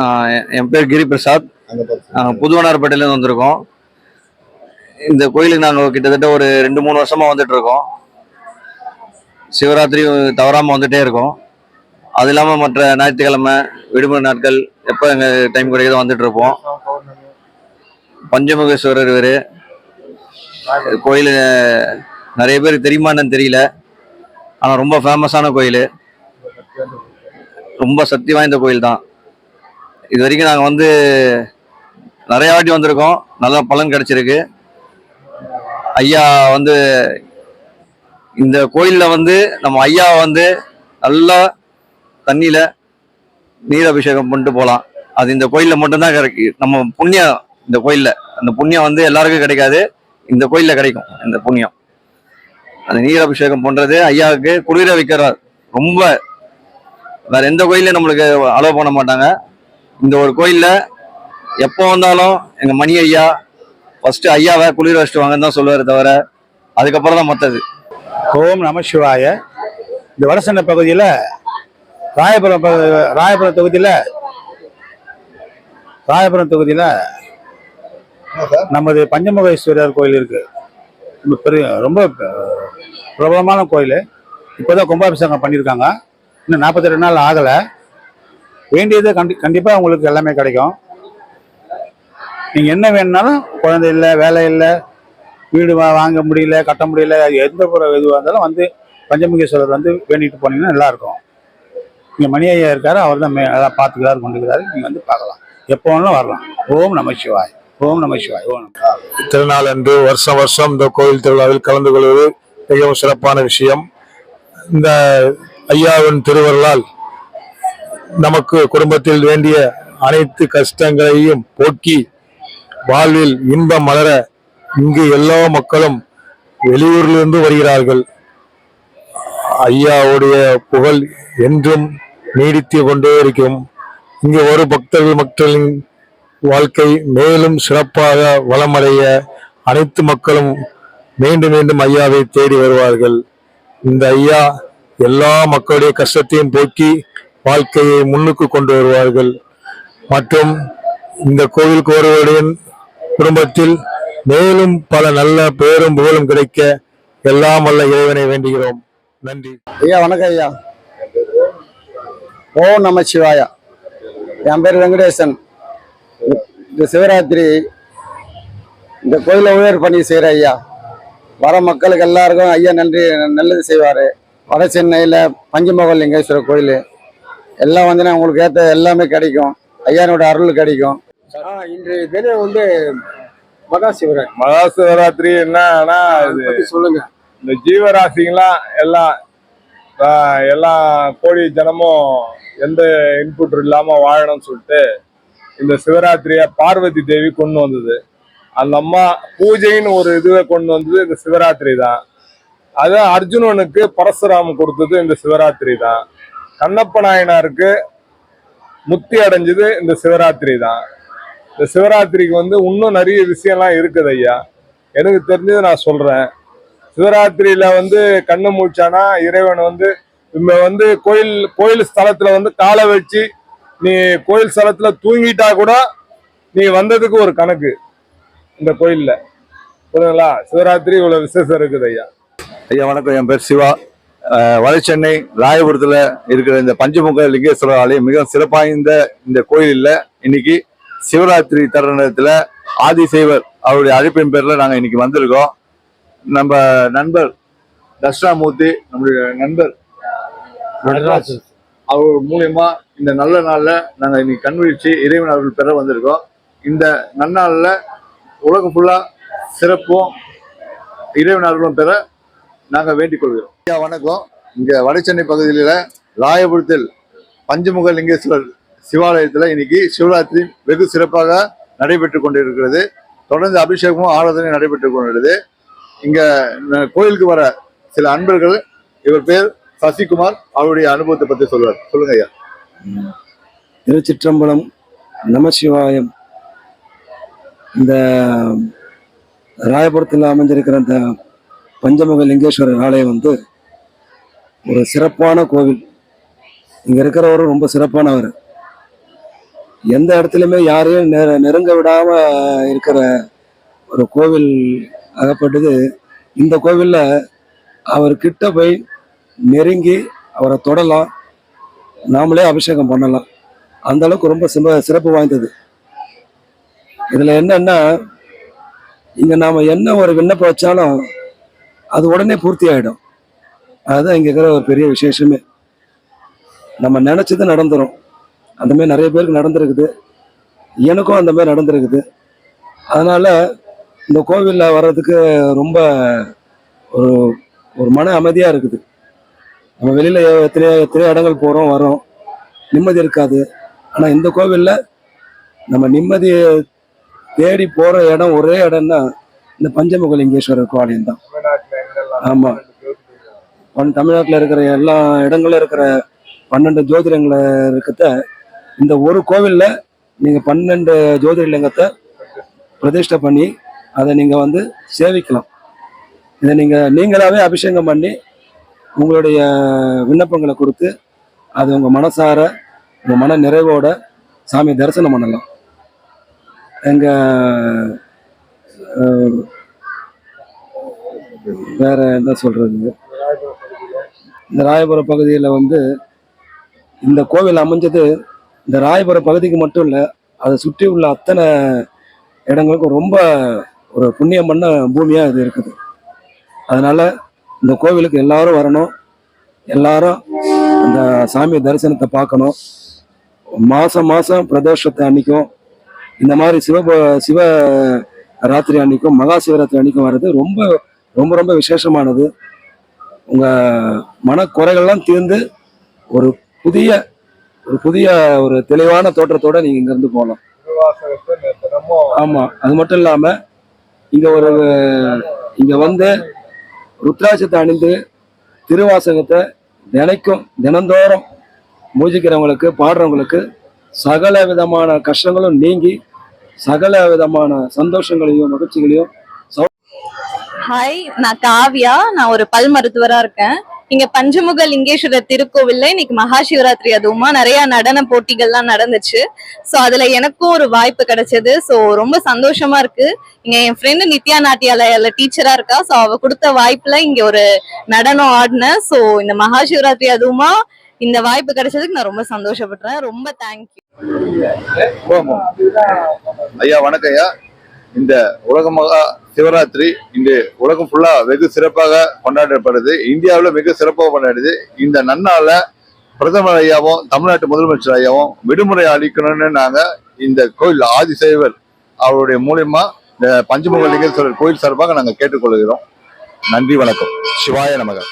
என்- பேர் கிரி பிரசாத் நாங்கள் புதுவனார்பேட்டையிலேருந்து வந்திருக்கோம். இந்த கோயிலுக்கு நாங்கள் கிட்டத்தட்ட ஒரு ரெண்டு மூணு வருஷமா வந்துட்டு இருக்கோம். சிவராத்திரி தவறாமல் வந்துட்டே இருக்கோம். அது இல்லாமல் மற்ற ஞாயிற்றுக்கிழமை விடுமுறை நாட்கள் எப்போ எங்கள் டைம் கிடைக்குதோ வந்துட்டு இருப்போம். பஞ்சமுகேஸ்வரர் இவர். கோயில் நிறைய பேருக்கு தெரியுமா என்னன்னு தெரியல. ஆனால் ரொம்ப ஃபேமஸான கோயில். ரொம்ப சக்தி வாய்ந்த கோயில் தான் இது வரைக்கும் நாங்கள் வந்து நிறையா வாட்டி வந்திருக்கோம். நல்ல பலன் கிடைச்சிருக்கு. ஐயா வந்து இந்த கோயிலில் வந்து நம்ம ஐயா வந்து நல்லா தண்ணியில் நீர் அபிஷேகம் பண்ணிட்டு போகலாம் அது இந்த கோயிலில் மட்டும்தான் கிடைக்கு. நம்ம புண்ணியம் இந்த கோயிலில். அந்த புண்ணியம் வந்து எல்லாருக்கும் கிடைக்காது. இந்த கோயிலில் கிடைக்கும் இந்த புண்ணியம். அந்த நீர் அபிஷேகம் பண்ணுறது ஐயாவுக்கு குளிர வைக்கிறார். ரொம்ப வேற எந்த கோயிலையும் நம்மளுக்கு அலோவ் பண்ண மாட்டாங்க. இந்த ஒரு கோயிலில் எப்போ வந்தாலும் எங்கள் மணி ஐயா ஃபஸ்ட்டு ஐயாவை குளிர் வச்சுட்டு வாங்கன்னு தான் சொல்லுவார் தவிர அதுக்கப்புறம் தான் மற்றது. ஓம் நம சிவாய. இந்த வடசென்னை பகுதியில் ராயபுரம் ராயபுரம் தொகுதியில் ராயபுரம் தொகுதியில் நமது பஞ்சமுகேஸ்வரர் கோயில் இருக்குது ரொம்ப பெரிய ரொம்ப பிரபலமான கோயில். இப்போ தான் கும்பாபிஷேகம் பண்ணியிருக்காங்க. இன்னும் நாற்பத்தி ரெண்டு நாள் ஆகலை. வேண்டியது கண்டி கண்டிப்பாக உங்களுக்கு எல்லாமே கிடைக்கும். நீங்கள் என்ன வேணும்னாலும் குழந்தை இல்லை வேலை இல்லை வீடு வாங்க முடியல கட்ட முடியல அது எந்த ஒரு இதுவாக இருந்தாலும் வந்து பஞ்சமுகேஸ்வரர் வந்து வேண்டிட்டு போனீங்கன்னா நல்லாயிருக்கும். இங்கே மணி ஐயா இருக்கார் அவர் தான் எல்லாம் பார்த்துக்கிறாரு கொண்டுக்கிறாரு. நீங்கள் வந்து பார்க்கலாம். எப்போ வேணாலும் வரலாம். ஓம் நம சிவாய். ஓம் நம சிவாய். ஓம் திருநாள் அன்று வருஷம் வருஷம் இந்த கோயில் திருவிழாவில் கலந்து கொள்வது மிகவும் சிறப்பான விஷயம். இந்த ஐயாவின் திருவருளால் நமக்கு குடும்பத்தில் வேண்டிய அனைத்து கஷ்டங்களையும் போக்கி வாழ்வில் இன்பம் மலர இங்கு எல்லா மக்களும் வெளியூரிலிருந்து வருகிறார்கள். ஐயாவுடைய புகழ் என்றும் நீடித்து கொண்டே இருக்கும். இங்கு ஒரு பக்தர்கள் மக்களின் வாழ்க்கை மேலும் சிறப்பாக வளமடைய அனைத்து மக்களும் மீண்டும் மீண்டும் ஐயாவை தேடி வருவார்கள். இந்த ஐயா எல்லா மக்களுடைய கஷ்டத்தையும் போக்கி வாழ்க்கையை முன்னுக்கு கொண்டு வருவார்கள். மற்றும் இந்த கோவிலுக்கு வருவதுடன் குடும்பத்தில் மேலும் பல நல்ல பேரும் புகழும் கிடைக்க எல்லாம் வல்ல இறைவனை வேண்டுகிறோம். நன்றி. ஐயா வணக்கம் ஐயா. ஓ நம சிவாயா. என் பேர் வெங்கடேசன். இந்த சிவராத்திரி இந்த கோயிலை உயர் பணி செய்கிற ஐயா. வர மக்களுக்கு எல்லாருக்கும் ஐயா நன்றி நல்லது செய்வார். வட சென்னையில் பஞ்சமகல் லிங்கேஸ்வரர் கோயில். எல்லாம் வந்து உங்களுக்கு ஏற்ற எல்லாமே கிடைக்கும். ஐயானோட அருள் கிடைக்கும். இன்றைய தினம் வந்து மகா சிவராத்திரி மகா சிவராத்திரி என்னன்னா சொல்லுங்க. இந்த ஜீவராசிங்களாம் எல்லாம் எல்லா கோடி ஜனமும் எந்த இன்புட் இல்லாம வாழணும்னு சொல்லிட்டு இந்த சிவராத்திரிய பார்வதி தேவி கொண்டு வந்தது. அந்த அம்மா பூஜைன்னு ஒரு இதுவை கொண்டு வந்தது இந்த சிவராத்திரி தான். அது அர்ஜுனனுக்கு பரசுராம கொடுத்தது இந்த சிவராத்திரி தான். கண்ணப்ப நாயனாருக்கு முக்தி அடைஞ்சது இந்த சிவராத்திரி தான். இந்த சிவராத்திரிக்கு வந்து இன்னும் நிறைய விஷயம்லாம் இருக்குது ஐயா. எனக்கு தெரிஞ்சது நான் சொல்றேன். சிவராத்திரியில வந்து கண்ணு மூழ்ச்சானா இறைவன் வந்து இங்க வந்து கோயில் கோயில் ஸ்தலத்துல வந்து காலை வச்சு நீ கோயில் ஸ்தலத்துல தூங்கிட்டா கூட நீ வந்ததுக்கு ஒரு கணக்கு இந்த கோயில்ல. புரியுதுங்களா? சிவராத்திரி இவ்வளவு விசேஷம் இருக்குது ஐயா. ஐயா வணக்கம். என் பேர் சிவா. வடசென்னை ராயபுரத்துல இருக்கிற இந்த பஞ்சமுக லிங்கேஸ்வரர் ஆலயம் மிக சிறப்பாய்ந்த இந்த கோயிலில் இன்னைக்கு சிவராத்திரி தருணத்துல ஆதிசைவர் அவருடைய அழைப்பின் பேர்ல நாங்க இன்னைக்கு வந்திருக்கோம். நம்ம நண்பர் தட்சிணாமூர்த்தி நம்முடைய நண்பர் நடராஜ் அவர் மூலியமா இந்த நல்ல நாள்ல நாங்க இன்னைக்கு கண்விழிச்சு இறைவன் அவர்கள் பெற வந்திருக்கோம். இந்த நன்னாள்ல உலகம் ஃபுல்லா சிறப்பும் இறைவன் அருளும் பெற நாங்கள் வேண்டிக் கொள்கிறோம். ஐயா வணக்கம். இங்கே வடசென்னை பகுதியில் ராயபுரத்தில் பஞ்சமுக லிங்கேஸ்வரர் சிவாலயத்தில் இன்னைக்கு சிவராத்திரி வெகு சிறப்பாக நடைபெற்று கொண்டிருக்கிறது. தொடர்ந்து அபிஷேகமும் ஆராதனை நடைபெற்று கொண்டிருக்கிறது. இங்கே கோயிலுக்கு வர சில அன்பர்கள் இவர் பேர் சசிகுமார். அவருடைய அனுபவத்தை பற்றி சொல்வார். சொல்லுங்க ஐயா. திருச்சிற்றம்பலம் நமசிவாயம். இந்த ராயபுரத்தில் அமைஞ்சிருக்கிற அந்த பஞ்சமுக லிங்கேஸ்வரர் ஆலயம் வந்து ஒரு சிறப்பான கோவில். இங்கே இருக்கிறவரும் ரொம்ப சிறப்பானவர். எந்த இடத்துலையுமே யாரையும் நெ நெருங்க விடாமல் இருக்கிற ஒரு கோவில் அகப்பட்டது. இந்த கோவிலில் அவர்கிட்ட போய் நெருங்கி அவரை தொடலாம். நாமளே அபிஷேகம் பண்ணலாம். அந்த அளவுக்கு ரொம்ப சிம்ப சிறப்பு வாய்ந்தது. இதில் என்னன்னா இங்கே நாம் என்ன ஒரு விண்ணப்பம் வச்சாலும் அது உடனே பூர்த்தி ஆகிடும் அதுதான் இங்கே இருக்கிற ஒரு பெரிய விசேஷமே. நம்ம நினச்சது நடந்துரும். அந்த மாதிரி நிறைய பேருக்கு நடந்திருக்குது. எனக்கும் அந்த மாதிரி நடந்திருக்குது. அதனால் இந்த கோவிலில் வர்றதுக்கு ரொம்ப ஒரு ஒரு மன அமைதியாக இருக்குது. நம்ம வெளியில் எத்தனையோ எத்தனையோ இடங்கள் போகிறோம் வரோம் நிம்மதி இருக்காது. ஆனால் இந்த கோவிலில் நம்ம நிம்மதியை தேடி போகிற இடம் ஒரே இடம்னா இந்த பஞ்சமுகலிங்கேஸ்வரர் கோவில் தான். ஆமா. பன் தமிழ்நாட்டில் இருக்கிற எல்லா இடங்களும் இருக்கிற பன்னெண்டு ஜோதிடங்களை இருக்கிறத இந்த ஒரு கோவிலில் நீங்கள் பன்னெண்டு ஜோதிர்லிங்கத்தை பிரதிஷ்டை பண்ணி அதை நீங்கள் வந்து சேவிக்கலாம். இதை நீங்கள் நீங்களாகவே அபிஷேகம் பண்ணி உங்களுடைய விண்ணப்பங்களை கொடுத்து அது உங்கள் மனசார உங்கள் மன நிறைவோட சாமி தரிசனம் பண்ணலாம். எங்கள் வேற என்ன சொல்றது? இந்த ராயபுரம் பகுதியில் வந்து இந்த கோவில் அமைஞ்சது இந்த ராயபுரம் பகுதிக்கு மட்டும் இல்லை அதை சுற்றி உள்ள அத்தனை இடங்களுக்கும் ரொம்ப ஒரு புண்ணியம் பண்ண பூமியாக இது இருக்குது. அதனால் இந்த கோவிலுக்கு எல்லாரும் வரணும். எல்லாரும் அந்த சாமி தரிசனத்தை பார்க்கணும். மாதம் மாதம் பிரதோஷத்தை அன்னைக்கும் இந்த மாதிரி சிவ சிவ ராத்திரி அன்னைக்கும் மகா சிவராத்திரி அன்னைக்கும் வர்றது ரொம்ப ரொம்ப ரொம்ப விசேஷமானது. உங்கள் மனக்குறைகள்லாம் தீர்ந்து ஒரு புதிய ஒரு புதிய ஒரு தெளிவான தோற்றத்தோட நீங்கள் இங்கேருந்து போகலாம். ஆமாம் அது மட்டும் இல்லாமல் இங்கே ஒரு இங்கே வந்து ருத்ராட்சத்தை அணிந்து திருவாசகத்தை தினைக்கும் தினந்தோறும் பூஜிக்கிறவங்களுக்கு பாடுறவங்களுக்கு சகல விதமான கஷ்டங்களும் நீங்கி சகல விதமான சந்தோஷங்களையும் மகிழ்ச்சிகளையும் ஹாய் நான் காவ்யா. நான் ஒரு பல் மருத்துவரா இருக்கேன். இங்க பஞ்சமுக லிங்கேஸ்வரர் திருக்கோவில்ல இன்னைக்கு மகா சிவராத்திரி. அதுவுமா நிறைய நடன போட்டிகள்லாம் நடந்துச்சு. ஸோ அதுல எனக்கும் ஒரு வாய்ப்பு கிடைச்சது. ஸோ ரொம்ப சந்தோஷமா இருக்கு. இங்க என் ஃப்ரெண்டு நித்யா நாட்டியாலயால டீச்சரா இருக்கா. ஸோ அவ கொடுத்த வாய்ப்புல இங்க ஒரு நடனம் ஆடினேன். ஸோ இந்த மகா சிவராத்திரி அதுவுமா இந்த வாய்ப்பு கிடைச்சதுக்கு நான் ரொம்ப சந்தோஷப்படுறேன். ரொம்ப தேங்க்யூ ஐயா வணக்கம் ஐயா. இந்த உலக மகா சிவராத்திரி இன்று உலகம் ஃபுல்லா வெகு சிறப்பாக கொண்டாடப்படுது. இந்தியாவில் மிக சிறப்பாக கொண்டாடுது. இந்த நன்னால பிரதமர் ஐயாவும் தமிழ்நாட்டு முதலமைச்சர் ஐயாவும் விடுமுறை அளிக்கணும்னு நாங்க இந்த கோயில் ஆதிசைவர் அவருடைய மூலியமா இந்த பஞ்சமுக லிங்கேஸ்வரர் கோயில் சார்பாக நாங்கள் கேட்டுக்கொள்கிறோம். நன்றி வணக்கம். சிவாய நமகர்